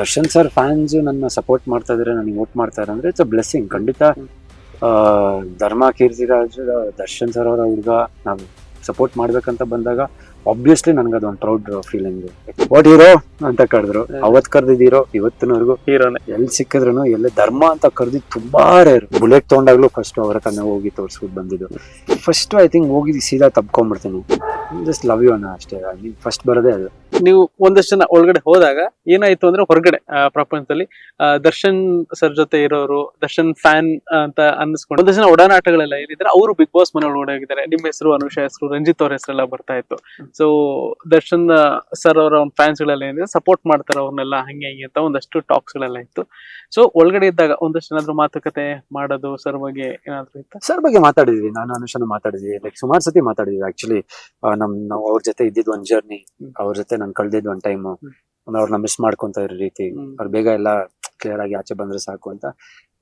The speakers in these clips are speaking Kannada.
ದರ್ಶನ್ ಸರ್ ಫ್ಯಾನ್ಸ್ ನನ್ನ ಸಪೋರ್ಟ್ ಮಾಡ್ತಾ ಇದ್ದಾರೆ ನನಗೆ ವೋಟ್ ಮಾಡ್ತಾರೆ ಅಂದ್ರೆ ಇಟ್ಸ್ ಅ ಬ್ಲೆಸ್ಸಿಂಗ್ ಖಂಡಿತ ಧರ್ಮ ಕೀರ್ತಿರಾಜ್, ದರ್ಶನ್ ಸರ್ ಅವರ ಹುಡುಗ, ನಾವು ಸಪೋರ್ಟ್ ಮಾಡ್ಬೇಕಂತ ಬಂದಾಗ ಆಬ್ವಿಯಸ್ಲಿ ನನಗೆ ಅದೊಂದು ಪ್ರೌಡ್ ಫೀಲಿಂಗ್ ವಾಟ್ ಹೀರೋ ಅಂತ ಕರೆದ್ರು. ಅವತ್ ಕರ್ದಿದ್ದೀರೋ ಇವತ್ತಿನವರೆಗೂ ಹೀರೋನೆ ಎಲ್ಲಿ ಸಿಕ್ಕಿದ್ರು ಎಲ್ಲಿ ಧರ್ಮ ಅಂತ ಕರೆದಿದ್ದು ತುಂಬಾ ರೇರ್ ಬುಲೆಟ್ ತಗೊಂಡಾಗ್ಲೂ ಫಸ್ಟ್ ಅವರ ಕನ್ನ ಹೋಗಿ ತೋರಿಸ್ಬಿಟ್ಟು ಬಂದಿದ್ದು. ಫಸ್ಟ್ ಐ ಥಿಂಕ್ ಹೋಗಿ ಸೀದಾ ತಪ್ಕೊಂಡ್ಬಿಡ್ತೀನಿ ಜಸ್ಟ್ ಲವ್ ಯು ಅನ್ನ ಅಷ್ಟೇ. ಫಸ್ಟ್ ಬರೋದೇ ಅದು. ನೀವು ಒಂದಷ್ಟು ಜನ ಒಳಗಡೆ ಹೋದಾಗ ಏನಾಯ್ತು ಅಂದ್ರೆ ಹೊರಗಡೆ ಪ್ರಪಂಚದಲ್ಲಿ ದರ್ಶನ್ ಸರ್ ಜೊತೆ ಇರೋರು ದರ್ಶನ್ ಫ್ಯಾನ್ ಅಂತ ಅನ್ನಿಸ್ಕೊಂಡು ಒಂದಷ್ಟು ಜನ ಒಡನಾಟಗಳೆಲ್ಲ ಏನಿದ್ರೆ ಅವರು ಬಿಗ್ ಬಾಸ್ ಮನೆ ಒಳಗಡೆ ಹೋಗಿದ್ದಾರೆ ನಿಮ್ಮ ಹೆಸರು ಅನುಷಾ ಹೆಸರು ರಂಜಿತ್ ಅವ್ರ ಹೆಸರೆಲ್ಲ ಬರ್ತಾ ಇತ್ತು. ಸೊ ದರ್ಶನ್ ಸರ್ ಅವರ ಒಂದು ಫ್ಯಾನ್ಸ್ ಗಳೆಲ್ಲ ಏನಿದೆ ಸಪೋರ್ಟ್ ಮಾಡ್ತಾರೆ ಅವ್ರನ್ನೆಲ್ಲ ಹಂಗೆ ಹಿಂಗೆ ಅಂತ ಒಂದಷ್ಟು ಟಾಕ್ಸ್ ಗಳೆಲ್ಲ ಇತ್ತು. ಸೊ ಒಳಗಡೆ ಇದ್ದಾಗ ಒಂದಷ್ಟು ಏನಾದ್ರು ಮಾತುಕತೆ ಮಾಡೋದು ಸರ್ ಬಗ್ಗೆ ಏನಾದ್ರು ಇತ್ತು? ಸರ್ ಬಗ್ಗೆ ಮಾತಾಡಿದ್ವಿ ನಾನು ಅನುಷ್ಠಾನ ಮಾತಾಡಿದ್ವಿ ಲೈಕ್ ಸುಮಾರು ಸತಿ ಮಾತಾಡಿದ್ವಿ ಆಕ್ಚುಲಿ ನಮ್ ನಾವು ಅವ್ರ ಜೊತೆ ಇದ್ದಿದ್ ಒಂದ್ ಜರ್ನಿ. ಅವ್ರ ಜೊತೆ ನಾನು ಕಳ್ದಿದ್ ಒಂದ್ ಟೈಮ್. ಅವ್ರನ್ನ ಮಿಸ್ ಮಾಡ್ಕೊಂತ ಇರೋ ರೀತಿ. ಅವ್ರ ಬೇಗ ಎಲ್ಲ ಕ್ಲಿಯರ್ ಆಗಿ ಆಚೆ ಬಂದ್ರೆ ಸಾಕು ಅಂತ.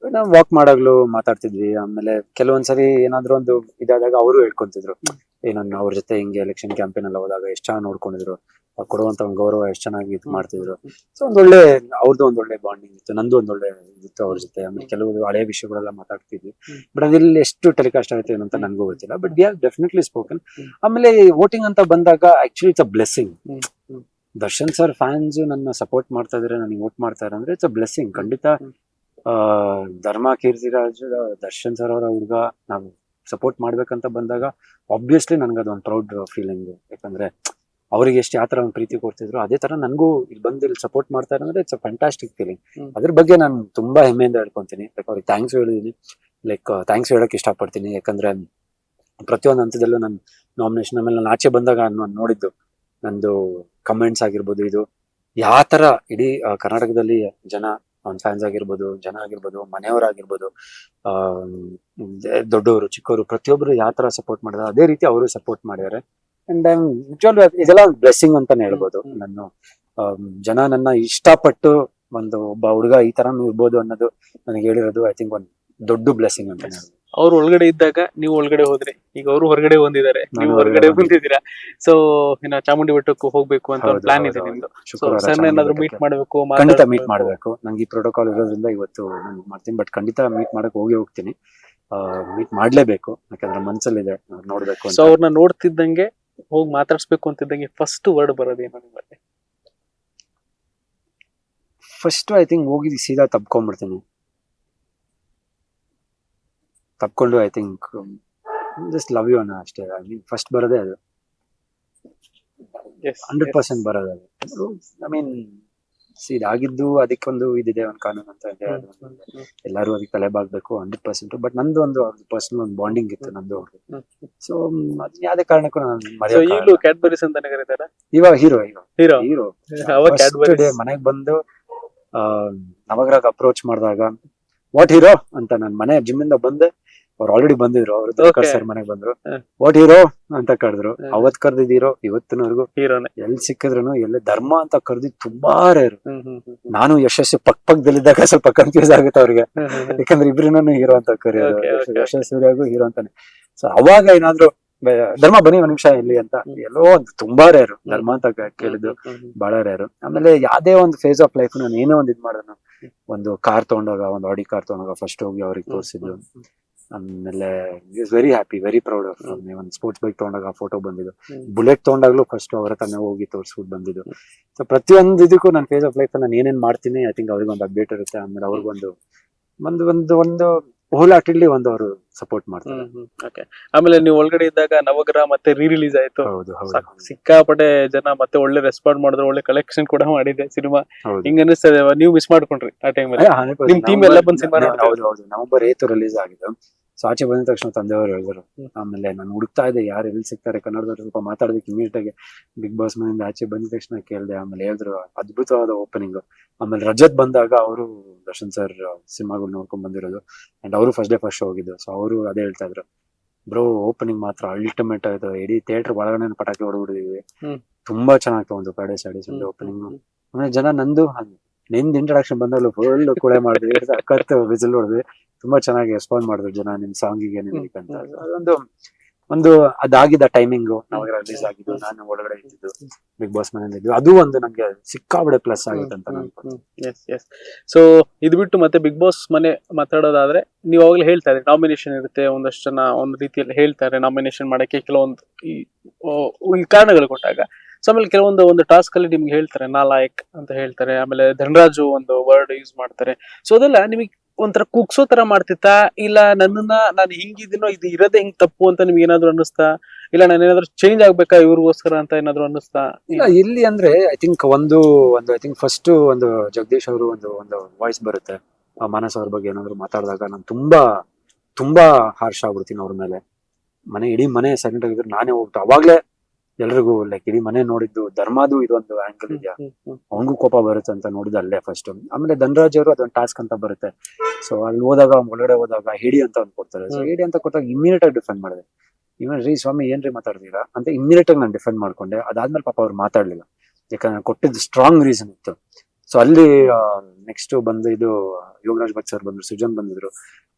ನಾವು ವಾಕ್ ಮಾಡಾಗ್ಲೂ ಮಾತಾಡ್ತಿದ್ವಿ ಆಮೇಲೆ ಕೆಲವೊಂದ್ಸರಿ ಏನಾದ್ರು ಒಂದು ಇದಾದಾಗ ಅವರು ಹೇಳ್ಕೊಂತಿದ್ರು. ಏನನ್ನ ಅವ್ರ ಜೊತೆ ಹಿಂಗೆ ಎಲೆಕ್ಷನ್ ಕ್ಯಾಂಪೇನ್ ಎಲ್ಲ ಹೋದಾಗ ಎಷ್ಟು ಚೆನ್ನಾಗಿ ನೋಡ್ಕೊಂಡಿದ್ರು ಕೊಡುವಂತ ಒಂದು ಗೌರವ ಎಷ್ಟು ಚೆನ್ನಾಗಿ ಇದು ಮಾಡ್ತಿದ್ರು. ಸೊ ಒಂದೊಳ್ಳೆ ಅವ್ರದ್ದು ಒಳ್ಳೆ ಬಾಂಡಿಂಗ್ ಇತ್ತು ನಂದು ಒಳ್ಳೆ ಇತ್ತು ಅವ್ರ ಜೊತೆ. ಆಮೇಲೆ ಕೆಲವು ಹಳೆಯ ವಿಷಯಗಳೆಲ್ಲ ಮಾತಾಡ್ತಿದ್ವಿ. ಬಟ್ ಅದಿಲ್ಲಿ ಎಷ್ಟು ಟೆಲಿಕಾಸ್ಟ್ ಆಗುತ್ತೆ ಏನಂತ ನನಗೂ ಗೊತ್ತಿಲ್ಲ. But we have definitely spoken ಆಮೇಲೆ ವೋಟಿಂಗ್ ಅಂತ ಬಂದಾಗ actually it's a blessing. Darshan sir fans ನನ್ನ ಸಪೋರ್ಟ್ ಮಾಡ್ತಾ ಇದ್ರೆ ನನಗೆ ವೋಟ್ ಮಾಡ್ತಾ ಮಾಡ್ತಾರೆ ಅಂದ್ರೆ ಇಟ್ಸ್ ಅ ಬ್ಲೆಸ್ಸಿಂಗ್ ಖಂಡಿತ ಧರ್ಮ ಕೀರ್ತಿರಾಜ್ ದರ್ಶನ್ ಸರ್ ಅವರ ಹುಡುಗ ನಾವು ಸಪೋರ್ಟ್ ಮಾಡ್ಬೇಕಂತ ಬಂದಾಗ ಆಬ್ವಿಯಸ್ಲಿ ನನ್ಗೆ ಅದೊಂದು ಪ್ರೌಡ್ ಫೀಲಿಂಗ್ ಯಾಕಂದ್ರೆ ಅವ್ರಿಗೆ ಎಷ್ಟು ಯಾವ ತರ ಒಂದು ಪ್ರೀತಿ ಕೊಡ್ತಿದ್ರು ಅದೇ ತರ ನನಗೂ ಇಲ್ಲಿ ಬಂದು ಇಲ್ಲಿ ಸಪೋರ್ಟ್ ಮಾಡ್ತಾರೆ ಅಂದ್ರೆ ಇಟ್ಸ್ ಅ ಫ್ಯಾಂಟಾಸ್ಟಿಕ್ ಫೀಲಿಂಗ್. ಅದ್ರ ಬಗ್ಗೆ ನಾನು ತುಂಬಾ ಹೆಮ್ಮೆಯಿಂದ ಹೇಳ್ಕೊಂತೀನಿ. ಲೈಕ್ ಅವ್ರಿಗೆ ಥ್ಯಾಂಕ್ಸ್ ಹೇಳಿದೀನಿ. ಲೈಕ್ ಥ್ಯಾಂಕ್ಸ್ ಹೇಳಕ್ ಇಷ್ಟಪಡ್ತೀನಿ. ಯಾಕಂದ್ರೆ ಪ್ರತಿಯೊಂದು ಹಂತದಲ್ಲೂ ನನ್ನ ನಾಮಿನೇಷನ್ ಆಮೇಲೆ ನಾನು ಆಚೆ ಬಂದಾಗ ನಾನು ನೋಡಿದ್ದು ನಂದು ಕಮೆಂಟ್ಸ್ ಆಗಿರ್ಬೋದು ಇದು ಯಾವ ತರ ಇಡೀ ಕರ್ನಾಟಕದಲ್ಲಿ ಜನ ಅವ್ನ ಫ್ಯಾನ್ಸ್ ಆಗಿರ್ಬೋದು ಜನ ಆಗಿರ್ಬೋದು ಮನೆಯವರಾಗಿರ್ಬೋದು ಆ ದೊಡ್ಡವರು ಚಿಕ್ಕವರು ಪ್ರತಿಯೊಬ್ಬರು ಯಾವ ತರ ಸಪೋರ್ಟ್ ಮಾಡಿದಾರೆ ಅದೇ ರೀತಿ ಅವರು ಸಪೋರ್ಟ್ ಮಾಡಿದ್ದಾರೆ ಅಂಡ್ ಇದೆಲ್ಲ ಬ್ಲೆಸ್ಸಿಂಗ್ ಅಂತಾನೆ ಹೇಳ್ಬೋದು ನನ್ನ ಜನ ನನ್ನ ಇಷ್ಟಪಟ್ಟು ಒಂದು ಒಬ್ಬ ಹುಡುಗ ಈ ತರನು ಇರ್ಬೋದು ಅನ್ನೋದು ನನಗೆ ಹೇಳಿರೋದು ಐ ಥಿಂಕ್ ಒಂದು ದೊಡ್ಡ ಬ್ಲೆಸ್ಸಿಂಗ್ ಅಂತಾನೆ ಹೇಳ್ಬೋದು. ಅವ್ರು ಒಳಗಡೆ ಇದ್ದಾಗ ನೀವು ಒಳಗಡೆ ಹೋದ್ರಿ ಈಗ ಅವರು ಹೊರಗಡೆ ಬಂದಿದ್ದಾರೆ ನೀವು ಹೊರಗಡೆ ಬಂದಿದ್ದೀರಾ? ಸೊ ಇನ್ನ ಚಾಮುಂಡಿ ಬೆಟ್ಟಕ್ಕೂ ಹೋಗ್ಬೇಕು ಅಂತ ಒಂದು ಪ್ಲಾನ್ ಇದೆ. ನಿಮ್ದು. ಸರ್ ಏನಾದ್ರು ಮೀಟ್ ಮಾಡಬೇಕು ಖಂಡಿತ ಮೀಟ್ ಮಾಡ್ಬೇಕು. ನಂಗೆ ಈ ಪ್ರೋಟೋಕಾಲ್ ಇರೋದ್ರಿಂದ ಇವತ್ತು ನಾನು ಮಾಡ್ತೀನಿ ಬಟ್ ಖಂಡಿತ ಮೀಟ್ ಮಾಡಕ್ ಹೋಗಿ ಹೋಗ್ತೀನಿ. ಮೀಟ್ ಮಾಡ್ಲೇಬೇಕು ಯಾಕಂದ್ರೆ ಮನ್ಸಲ್ಲಿದೆ ಇದೆ ನೋಡ್ಬೇಕು ಸೊ ಅವ್ರನ್ನ ನೋಡ್ತಿದ್ದಂಗೆ ಹೋಗಿ ಮಾತಾಡ್ಸ್ಬೇಕು ಅಂತಿದ್ದಂಗೆ ಫಸ್ಟ್ ವರ್ಡ್ ಬರೋದೇನು ನಿಮ್ಮಲ್ಲಿ? ಫಸ್ಟ್ ಐ ಥಿಂಕ್ ಹೋಗಿ ಸೀದಾ ತಪ್ಕೊಂಡ್ಬಿಡ್ತೀನಿ ತಪ್ಕೊಂಡು I think just love you ಅನ್ನ ಅಷ್ಟೇ. ಫಸ್ಟ್ ಬರೋದೇ ಅದು. ಹಂಡ್ರೆಡ್ ಪರ್ಸೆಂಟ್ ಬರೋದು ಅದು. ಐ ಮೀನ್ ಇದಾಗಿದ್ದು ಅದಕ್ಕೊಂದು ಇದಿದೆ ಒಂದು ಕಾನೂನು ಅಂತ ಇದೆ. ಎಲ್ಲರೂ ಅದಕ್ಕೆ ತಲೆ ಬಾಗ್ಬೇಕು ಹಂಡ್ರೆಡ್ ಪರ್ಸೆಂಟ್ ಬಟ್ ನಂದು ಒಂದು ಪರ್ಸನಲ್ ಒಂದು ಬಾಂಡಿಂಗ್ ಇತ್ತು ನಂದು ಅವ್ರಿಗೆ ಸೊ ಅದನ್ನ ಯಾವ್ದೇ ಕಾರಣಕ್ಕೂ ನಾನು ಕ್ಯಾಡ್ಬರೀಸ್ ಅಂತ ಇವಾಗ ಹೀರೋ ಹೀರೋ ಹೀರೋ ಮನೆಗ್ ಬಂದು ನವಗ್ರಾಗ್ ಅಪ್ರೋಚ್ ಮಾಡಿದಾಗ ವಾಟ್ ಹೀರೋ ಅಂತ ನನ್ ಮನೆ ಜಿಮ್ ಇಂದ ಬಂದೆ ಅವ್ರು ಆಲ್ರೆಡಿ ಬಂದಿದ್ರು ಅವ್ರು ದರ್ಕರ್. ಸರ್ ಮನೆಗ್ ಬಂದ್ರು. ವಾಟ್ ಹೀರೋ ಅಂತ ಕರೆದ್ರು. ಅವತ್ ಕರ್ದಿದ್ದೀರೋ ಇವತ್ತಿನವರೆಗೂ. ಹೀರೋನೆ ಎಲ್ಲಿ ಸಿಕ್ಕಿದ್ರು ಎಲ್ಲ ಧರ್ಮ ಅಂತ ಕರ್ದಿದ್ ತುಂಬಾ ರೇರು. ನಾನು ಯಶಸ್ಸು ಪಕ್ ಪಕ್ಕದಲ್ಲಿದ್ದಾಗ ಸ್ವಲ್ಪ ಕನ್ಫ್ಯೂಸ್ ಆಗುತ್ತೆ ಅವ್ರಿಗೆ. ಯಾಕಂದ್ರೆ ಇಬ್ರಿನೂ ಹೀರೋ ಅಂತ ಕರೆಯೋದು. Okay, okay, okay. ಯಶಸ್ ಸೂರ್ಯಾಗೂ ಹೀರೋ ಅಂತಾನೆ. ಸೊ ಅವಾಗ ಏನಾದ್ರು ಧರ್ಮ ಬನ್ನಿ ಒಂದ್ ನಿಮಿಷ ಇಲ್ಲಿ ಅಂತ. ಎಲ್ಲೋ ಒಂದು ತುಂಬಾ ರೇರು ಧರ್ಮ ಅಂತ ಕೇಳಿದ್ರು ಕೇಳಿದ್ದು. ಬಹಳ ರೇರು ಆಮೇಲೆ ಯಾವ್ದೇ ಒಂದು ಫೇಸ್ ಆಫ್ ಲೈಫ್ ನಾನು ಏನೇ ಒಂದ್ ಇದ್ ಮಾಡೋದು ಒಂದು ಕಾರ್ ತಗೊಂಡಾಗ ಒಂದು ಆಡಿ ಕಾರ್ ತಗೊಂಡಾಗ ಫಸ್ಟ್ ಹೋಗಿ ಅವ್ರಿಗೆ ತೋರಿಸಿದ್ದು. ಆಮೇಲೆ is very happy very proud of. ಒಂದು ಸ್ಪೋರ್ಟ್ಸ್ ಬೈಕ್ ತಗೊಂಡಾಗ ಫೋಟೋ ಬಂದಿದ್ದು. ಬುಲೆಟ್ ತಗೊಂಡಾಗ್ಲೂ ಫಸ್ಟ್ ಅವರ ತನ್ನ ಹೋಗಿ ತೋರಿಸ್ಬಿಟ್ಟು ಬಂದಿದ್ದು. ಸೊ ಪ್ರತಿಯೊಂದು ಇದಕ್ಕೂ ನನ್ನ ಫೇಸ್ ಆಫ್ ಲೈಫ್ ನಾನು ಏನೇನ್ ಮಾಡ್ತೀನಿ ಐ ಥಿಂಕ್ ಅವ್ರಿಗೆ ಒಂದು ಅಪ್ಡೇಟ್ ಇರುತ್ತೆ ಆಮೇಲೆ ಅವ್ರಿಗೊಂದು ಒಂದು ಒಂದು ಒಂದು ಹೋಲ್ ಆಟಿಡ್ಲಿ ಒಂದು ಅವರು ಸಪೋರ್ಟ್ ಮಾಡ್ತಾರೆ. ಓಕೆ ಆಮೇಲೆ ನೀವು ಒಳಗಡೆ ಇದ್ದಾಗ ನವಗ್ರಹ ಮತ್ತೆ ರೀ ರಿಲೀಸ್ ಆಯ್ತು ಸಿಕ್ಕಾಪಟ್ಟೆ ಜನ ಮತ್ತೆ ಒಳ್ಳೆ ರೆಸ್ಪಾಂಡ್ ಮಾಡಿದ್ರು ಒಳ್ಳೆ ಕಲೆಕ್ಷನ್ ಕೂಡ ಮಾಡಿದೆ ಸಿನಿಮಾ. ಹಿಂಗ್ ಅನಿಸ್ತದೆ ನೀವು ಮಿಸ್ ಮಾಡ್ಕೊಂಡ್ರಿ ಆ ಟೈಮ್ ಅಯ್ಯ, 100% ನಿಮ್ ಟೀಮ್ ಎಲ್ಲ ಬಂದ್ ಸಿನಿಮಾ ನವೆಂಬರ್ ಏತ್ ರಿಲೀಸ್ ಆಗಿದೆ. ಸೊ ಆಚೆ ಬಂದ ತಕ್ಷಣ ತಂದೆಯವರು ಹೇಳಿದ್ರು ಆಮೇಲೆ ನಾನು ಹುಡುಕ್ತಾ ಇದ್ದೆ ಯಾರು ಎಲ್ಲಿ ಸಿಗ್ತಾರೆ ಕನ್ನಡದವ್ರು ಸ್ವಲ್ಪ ಮಾತಾಡೋದಕ್ಕೆ ಇಮಿಡಿಯೇಟ್ ಆಗಿ. ಬಿಗ್ ಬಾಸ್ ಮನೆಯಿಂದ ಆಚೆ ಬಂದ ತಕ್ಷಣ ಕೇಳಿದೆ ಆಮೇಲೆ ಹೇಳಿದ್ರು ಅದ್ಭುತವಾದ ಓಪನಿಂಗ್ ಆಮೇಲೆ ರಜತ್ ಬಂದಾಗ ಅವರು ದರ್ಶನ್ ಸರ್ ಸಿನಿಮಾಗಳು ನೋಡ್ಕೊಂಡ್ ಬಂದಿರೋದು. ಅಂಡ್ ಅವರು ಫಸ್ಟ್ ಡೇ ಫಸ್ಟ್ ಹೋಗಿದ್ದು. ಸೊ ಅವರು ಅದೇ ಹೇಳ್ತಾ ಇದ್ರು. ಬ್ರೋ ಓಪನಿಂಗ್ ಮಾತ್ರ ಅಲ್ಟಿಮೇಟ್ ಆಯ್ತು. ಇಡೀ ಥಿಯೇಟರ್ ಒಳಗಡೆ ಪಟಾಕಿ ಹೊಡ್ಬಿಟ್ಟಿದೀವಿ ತುಂಬಾ ಚೆನ್ನಾಗಿ ಒಂದು ಸ್ಯಾಡಿ ಸಂಡೇ ಓಪನಿಂಗ್ ಆಮೇಲೆ ಜನ ನಂದು ನಿಂದ್ ಇಂಟ್ರಡಕ್ಷನ್ ಬಂದಾಗಲೂ ಫುಲ್ ಕುಳೆ ಮಾಡಿದ್ವಿ ಸಖತ್ ವಿಸಿಲ್ ಹೊಡೆದ್ವಿ ತುಂಬಾ ಚೆನ್ನಾಗಿ ರೆಸ್ಪಾಂಡ್ ಮಾಡಿದ್ರು ಜನ ನಿಮ್ ಸಾಂಗಿಗೆ ನಿಮ್ಗೆ ಅಂತ. ಅದೊಂದು ಒಂದು ಅದಾಗಿದ್ದ ಟೈಮಿಂಗ್ ನಾವು ರಿಲೀಸ್ ಆಗಿದ್ದು ನಾನು ಒಳಗಡೆ ಇದ್ದಿದ್ದು ಬಿಗ್ ಬಾಸ್ ಮನೇಲಿ ಇದ್ದು ಅದು ಒಂದು ನಂಗೆ ಸಿಕ್ಕಾಬಿಡೆ ಪ್ಲಸ್ ಆಗಿತ್ತು ಅಂತ ನಾನು ಎಸ್ ಎಸ್ ಸೊ ಇದು ಬಿಟ್ಟು ಮತ್ತೆ ಬಿಗ್ ಬಾಸ್ ಮನೆ ಮಾತಾಡೋದಾದ್ರೆ ನೀವು ಅವಾಗಲೇ ಹೇಳ್ತಾ ಇದ್ರಿ ನಾಮಿನೇಷನ್ ಇರುತ್ತೆ ಒಂದಷ್ಟು ಜನ ಒಂದು ರೀತಿಯಲ್ಲಿ ಹೇಳ್ತಾರೆ ನಾಮಿನೇಷನ್ ಮಾಡಕ್ಕೆ ಕೆಲವೊಂದು ಈ ಕಾರಣಗಳು ಕೊಟ್ಟಾಗ. ಸೊ ಆಮೇಲೆ ಕೆಲವೊಂದು ಒಂದು ಟಾಸ್ಕ್ ಅಲ್ಲಿ ನಿಮ್ಗೆ ಹೇಳ್ತಾರೆ ನಾಲಾಯಕ್ ಅಂತ ಹೇಳ್ತಾರೆ. ಆಮೇಲೆ ಧನರಾಜು ಒಂದು ವರ್ಡ್ ಯೂಸ್ ಮಾಡ್ತಾರೆ. ಸೊ ಅದೆಲ್ಲ ನಿಮಗೆ ಒಂಥರ ಕುಗ್ಸೋ ತರ ಮಾಡ್ತಿತ್ತಾ? ಇಲ್ಲ ನನ್ನನ್ನ, ನಾನು ಹಿಂಗಿದ್ದೀನೋ, ಇದು ಇರೋದೇ ಹಿಂಗ್ ತಪ್ಪು ಅಂತ ನಿಮ್ಗೆ ಏನಾದ್ರು ಅನ್ನಿಸ್ತಾ? ಇಲ್ಲ ನಾನು ಏನಾದ್ರು ಚೇಂಜ್ ಆಗ್ಬೇಕಾ ಇವ್ರಿಗೋಸ್ಕರ ಅಂತ ಏನಾದ್ರು ಅನ್ನಿಸ್ತಾ? ಇಲ್ಲ, ಇಲ್ಲಿ ಅಂದ್ರೆ ಐ ಥಿಂಕ್ ಒಂದು ಒಂದು ಐ ಥಿಂಕ್ ಫಸ್ಟ್ ಒಂದು ಜಗದೀಶ್ ಅವರು ಒಂದು ಒಂದು ವಾಯ್ಸ್ ಬರುತ್ತೆ. ಆ ಮಾನಸ್ ಅವ್ರ ಬಗ್ಗೆ ಏನಾದ್ರು ಮಾತಾಡಿದಾಗ ನಾನು ತುಂಬಾ ತುಂಬಾ ಹಾರ್ಶ್ ಆಗ್ಬಿಡ್ತೀನಿ ಅವ್ರ ಮೇಲೆ. ಮನೆ, ಇಡೀ ಮನೆ ಸೈಲೆಂಟ್ ಆಗಿದ್ರೆ ನಾನೇ ಹೋಗ್ಬಿಟ್ಟು, ಅವಾಗ್ಲೇ ಎಲ್ರಿಗೂ ಲೈಕ್ ಇಡೀ ಮನೆ ನೋಡಿದ್ದು ಧರ್ಮದು ಇದೊಂದು ಆಂಗಲ್ ಇದೆಯಾ? ಅವನಿಗೂ ಕೋಪ ಬರುತ್ತೆ ಅಂತ ನೋಡಿದ ಅಲ್ಲೇ ಫಸ್ಟ್ ಆಮೇಲೆ ಧನರಾಜ್ ಅವರು ಅದೊಂದು ಟಾಸ್ಕ್ ಅಂತ ಬರುತ್ತೆ. ಸೊ ಅಲ್ಲಿ ಹೋದಾಗ ಒಳಗಡೆ ಹೋದಾಗ ಹಿಡಿ ಅಂತ ಒಂದು ಕೊಡ್ತಾರೆ. ಸೊ. ಹಿಡಿ ಅಂತ ಕೊಟ್ಟಾಗ ಇಮಿಡಿಯೇಟ್ ಆಗಿ ಡಿಫೆಂಡ್ ಮಾಡಿದೆ. ಇವನ್ ರೀ ಸ್ವಾಮಿ ಏನ್ರಿ ಮಾತಾಡ್ತೀರಾ ಅಂತ ಇಮಿಡಿಯೇಟ್ ಆಗಿ ನಾನು ಡಿಫೆಂಡ್ ಮಾಡ್ಕೊಂಡೆ. ಅದಾದ್ಮೇಲೆ ಪಾಪ ಅವ್ರು ಮಾತಾಡ್ಲಿಲ್ಲ. ಯಾಕಂದ್ರೆ ಕೊಟ್ಟಿದ್ದು ಸ್ಟ್ರಾಂಗ್ ರೀಸನ್ ಇತ್ತು. ಸೊ ಅಲ್ಲಿ ನೆಕ್ಸ್ಟ್ ಬಂದು ಇದು ಯೋಗರಾಜ್ ಭಟ್ ಸರ್ ಬಂದ್ರು ಸುಜನ್ ಬಂದಿದ್ರು.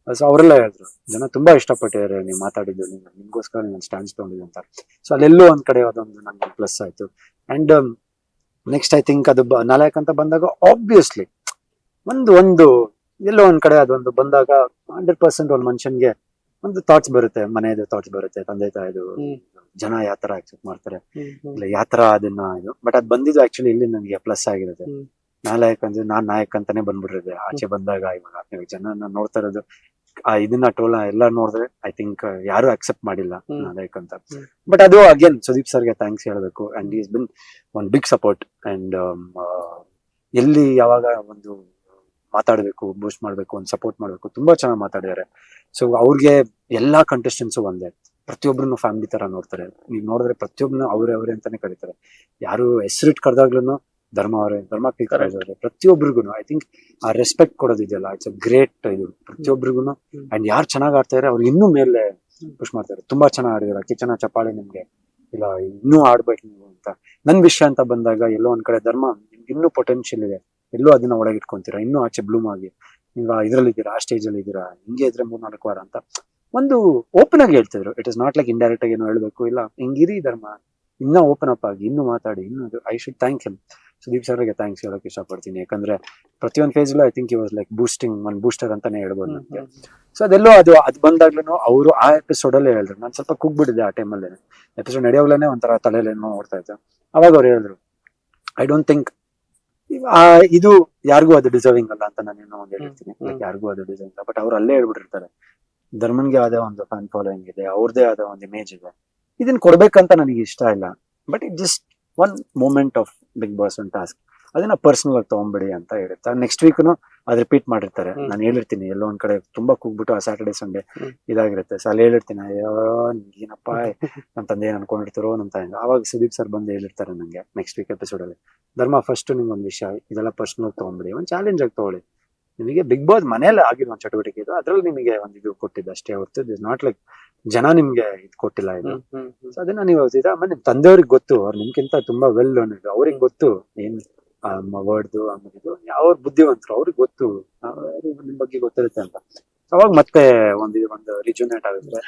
ಸೊ ಅವರೆಲ್ಲ ಹೇಳಿದ್ರು ಜನ ತುಂಬಾ ಇಷ್ಟಪಟ್ಟಿದ್ದಾರೆ ನೀವು ಮಾತಾಡಿದ್ದು ನಿಮ್ಗೋಸ್ಕರ ನೀವು ಸ್ಟ್ಯಾಂಡ್ಸ್ ತಗೊಂಡಿದ್ದು ಅಂತ. ಸೊ ಅಲ್ಲೆಲ್ಲೂ ಒಂದ್ ಕಡೆ ಅದೊಂದು ನನ್ಗೆ ಪ್ಲಸ್ ಆಯ್ತು. ಅಂಡ್ ನೆಕ್ಸ್ಟ್ ಐ ಥಿಂಕ್ ಅದು ನಾಲಾಯಕ್ ಅಂತ ಬಂದಾಗ ಆಬ್ವಿಯಸ್ಲಿ ಒಂದು ಒಂದು ಎಲ್ಲೋ ಒಂದ್ ಕಡೆ ಅದೊಂದು ಬಂದಾಗ ಹಂಡ್ರೆಡ್ ಪರ್ಸೆಂಟ್ ಒಂದು ಮನುಷ್ಯನ್ಗೆ ಒಂದು ಥಾಟ್ಸ್ ಬರುತ್ತೆ ಮನೆಯದು ಥಾಟ್ಸ್ ಬರುತ್ತೆ ತಂದೆ ತಾಯಿದು ಜನ ಯಾವ ತರ ಆಕ್ಸೆಪ್ಟ್ ಮಾಡ್ತಾರೆ. ಇಲ್ಲ ಯಾವ ತರ ಅದನ್ನ ಇದು ಬಟ್ ಅದ್ ಬಂದಿದ್ದು ಆಕ್ಚುಲಿ ಇಲ್ಲಿ ನನಗೆ ಪ್ಲಸ್ ಆಗಿರುತ್ತೆ. ಹ್ಮ್. ನಾಲಾಯಕ್ ಅಂದ್ರೆ ನಾನ್ ನಾಯಕ್ ಅಂತಾನೆ ಬಂದ್ಬಿಡ್ರಿ ಆಚೆ ಬಂದಾಗ ಇವಾಗ ನೀವು ಜನ ನೋಡ್ತಾ ಇರೋದು. ಆ ಇದನ್ನ ಟೋಲ ಎಲ್ಲ ನೋಡಿದ್ರೆ ಐ ಥಿಂಕ್ ಯಾರು ಅಕ್ಸೆಪ್ಟ್ ಮಾಡಿಲ್ಲ ನಾ ನಾಯಕ್ ಅಂತ. ಬಟ್ ಅದು ಅಗೇನ್ ಸುದೀಪ್ ಸರ್ಗೆ ಥ್ಯಾಂಕ್ಸ್ ಹೇಳ್ಬೇಕು. And is been one big support and ಎಲ್ಲಿ ಯಾವಾಗ ಒಂದು ಮಾತಾಡ್ಬೇಕು ಬೂಸ್ಟ್ ಮಾಡ್ಬೇಕು ಒಂದ್ ಸಪೋರ್ಟ್ ಮಾಡ್ಬೇಕು ತುಂಬಾ ಚೆನ್ನಾಗಿ ಮಾತಾಡಿದ್ದಾರೆ. ಸೊ ಅವ್ರಿಗೆ ಎಲ್ಲಾ ಕಂಟೆಸ್ಟೆಂಟ್ಸು ಒಂದೇ. ಪ್ರತಿಯೊಬ್ಬರನ್ನು ಫ್ಯಾಮಿಲಿ ತರ ನೋಡ್ತಾರೆ. ನೀವು ನೋಡಿದ್ರೆ ಪ್ರತಿಯೊಬ್ಬನು ಅವ್ರೆ ಅವ್ರೆ ಅಂತಾನೆ ಕರೀತಾರೆ. ಯಾರು ಹೆಸರಿಟ್ ಕರೆದಾಗ್ಲೂ ಧರ್ಮ ಅವರೇ ಧರ್ಮ Correct. ಅವರೇ ಪ್ರತಿಯೊಬ್ಬರಿಗೂ ಐ ಥಿಂಕ್ ಆ ರೆಸ್ಪೆಕ್ಟ್ ಕೊಡೋದಿದೆಯಲ್ಲ ಇಟ್ಸ್ ಅ ಗ್ರೇಟ್ ಇದು. ಪ್ರತಿಯೊಬ್ಬರಿಗೂ. ಅಂಡ್ ಯಾರು ಚೆನ್ನಾಗಿ ಆಡ್ತಾರೆ ಅವ್ರು ಇನ್ನೂ ಮೇಲೆ ಪುಷ್ ಮಾಡ್ತಾರೆ ತುಂಬಾ ಚೆನ್ನಾಗಿ ಆಡಿದಾರೆ ಕಿಚನ ಚಪ್ಪಾಳೆ ನಿಮ್ಗೆ. ಇಲ್ಲ ಇನ್ನೂ ಆಡ್ಬೇಕು ನೀವು ಅಂತ. ನನ್ ವಿಷಯ ಅಂತ ಬಂದಾಗ ಎಲ್ಲೋ ಒಂದ್ ಕಡೆ ಧರ್ಮ ನಿಮ್ಗೆ ಇನ್ನೂ ಪೊಟೆನ್ಶಿಯಲ್ ಇದೆ. ಎಲ್ಲೋ ಅದನ್ನ ಒಳಗಿಟ್ಕೊಂತೀರಾ ಇನ್ನೂ ಆಚೆ ಬ್ಲೂಮ್ ಆಗಿ. ನೀವು ಇದ್ರಲ್ಲಿ ಇದ್ದೀರಾ ಆ ಸ್ಟೇಜ್ ಅಲ್ಲಿ ಇದ್ದೀರಾ ಹಿಂಗೆ ಇದ್ರೆ ಮೂರ್ ನಾಲ್ಕು ವಾರ ಅಂತ. ಒಂದು ಓಪನ್ ಆಗಿ ಹೇಳ್ತಿದ್ರು it is not like indirect ಆಗಿ ಏನೋ ಹೇಳ್ಬೇಕು ಇಲ್ಲ ಹಿಂಗಿರಿ ಧರ್ಮ ಇನ್ನೂ ಓಪನ್ ಅಪ್ ಆಗಿ ಇನ್ನು ಮಾತಾಡಿ ಇನ್ನು I should thank him Sudeep ಸರ್ಗೆ ಥ್ಯಾಂಕ್ಸ್ ಹೇಳೋಕೆ ಇಷ್ಟಪಡ್ತೀನಿ. ಯಾಕಂದ್ರೆ ಪ್ರತಿಯೊಂದು phase I think was like boosting one booster ಅಂತಾನೆ ಹೇಳ್ಬೋದು ನನಗೆ ಸೊ ಅದೆಲ್ಲೋ ಅದು ಅದು ಬಂದಾಗ್ಲೂ ಅವರು ಆ ಎಪಿಸೋಡ್ ಅಲ್ಲೇ ಹೇಳಿದ್ರು. ನಾನು ಸ್ವಲ್ಪ ಕುಗ್ಬಿಟ್ಟಿದ್ದೆ ಆ ಟೈಮಲ್ಲಿ ಎಪಿಸೋಡ್ ನಡೆಯೋಗ್ಲೇ ಒಂಥರ ತಲೆಯಲ್ಲೇನೋ ನೋಡ್ತಾ ಓಡ್ತಾ ಇತ್ತು ಅವಾಗ ಅವ್ರು ಹೇಳಿದ್ರು ಐ ಡೋಂಟ್ ಥಿಂಕ್ ಇದು ಯಾರಿಗೂ ಅದು ಡಿಸರ್ವಿಂಗ್ ಅಲ್ಲ ಅಂತ ನಾನೇನೋ ಒಂದು ಹೇಳಿರ್ತೀನಿ. ಯಾರಿಗೂ ಅದು ಡಿಸರ್ವಿಂಗ್ ಬಟ್ ಅವ್ರು ಅಲ್ಲೇ ಹೇಳ್ಬಿಟ್ಟಿರ್ತಾರೆ. ಧರ್ಮನ್ಗೆ ಆದ ಒಂದು ಫ್ಯಾನ್ ಫಾಲೋಯಿಂಗ್ ಇದೆ ಅವ್ರದೇ ಆದ ಒಂದು ಇಮೇಜ್ ಇದೆ. ಇದನ್ನ ಕೊಡ್ಬೇಕಂತ ನನಗೆ ಇಷ್ಟ ಇಲ್ಲ. But it just one moment of big boss one task ಅದನ್ನ ಪರ್ಸನಲ್ ಆಗಿ ತಗೊಂಡ್ಬಿಡಿ ಅಂತ ಹೇಳಿರ್ತಾರೆ. ನೆಕ್ಸ್ಟ್ ವೀಕ್ನು ಅದ್ ರಿಪೀಟ್ ಮಾಡಿರ್ತಾರೆ. ನಾನು ಹೇಳಿರ್ತೀನಿ ಎಲ್ಲೋ ಒಂದ್ ಕಡೆ ತುಂಬಾ ಕೂಗ್ಬಿಟ್ಟು ಆ ಸ್ಯಾಟರ್ಡೆ ಸಂಡೇ ಇದಾಗಿರುತ್ತೆ. ಸೊ ಅಲ್ಲಿ ಹೇಳಿರ್ತೀನಿ ಅಯ್ಯೋ ಏನಪ್ಪ ನನ್ನ ತಂದೆ ಏನ್ ಅನ್ಕೊಂಡಿರ್ತಾರೋ ನಮ್ಮ ತಾಯಿ ಅವಾಗ ಸುದೀಪ್ ಸರ್ ಬಂದು ಹೇಳಿರ್ತಾರೆ ನಂಗೆ ನೆಕ್ಸ್ಟ್ ವೀಕ್ ಎಪಿಸೋಡ್ ಅಲ್ಲಿ. ಧರ್ಮ ಫಸ್ಟ್ ನಿಮ್ಗೆ ಒಂದು ವಿಷಯ ಇದೆಲ್ಲ ಪರ್ಸನಲ್ ತಗೊಂಡ್ಬಿಡಿ. ಒಂದು ಚಾಲೆಂಜ್ ಆಗಿ ತಗೊಳ್ಳಿ. ನಿಮಗೆ ಬಿಗ್ ಬಾಸ್ ಮನೆಯಲ್ಲಿ ಆಗಿರೋ ಒಂದು ಚಟುವಟಿಕೆ ಇದು. ಅದ್ರಲ್ಲಿ ನಿಮಗೆ ಒಂದು ಇದು ಕೊಟ್ಟಿದ್ದು ಅಷ್ಟೇ ಹೊರತು ಇಸ್ ನಾಟ್ ಲೈಕ್ ಜನ ನಿಮ್ಗೆ ಇದು ಕೊಟ್ಟಿಲ್ಲ ಇದು. ಸೊ ಅದನ್ನ ನೀವು ಓದಿದ ಆಮೇಲೆ ನಿಮ್ ತಂದೆಯವ್ರಿಗೆ ಗೊತ್ತು ಅವ್ರು ನಿಮ್ಗಿಂತ ತುಂಬಾ ವೆಲ್ ಇದು. ಅವ್ರಿಗೆ ಗೊತ್ತು ಏನ್ ವರ್ಡ್ದು ಆಮೇಲೆ ಇದು. ಅವ್ರ ಬುದ್ಧಿವಂತರು ಅವ್ರಿಗೆ ಗೊತ್ತು. ನಿಮ್ ಬಗ್ಗೆ ಗೊತ್ತಿರುತ್ತೆ ಅಂತ. ಅವಾಗ ಮತ್ತೆ ಒಂದು ಒಂದು ರಿಜುನೇಟ್ ಆಗುತ್ತೆ.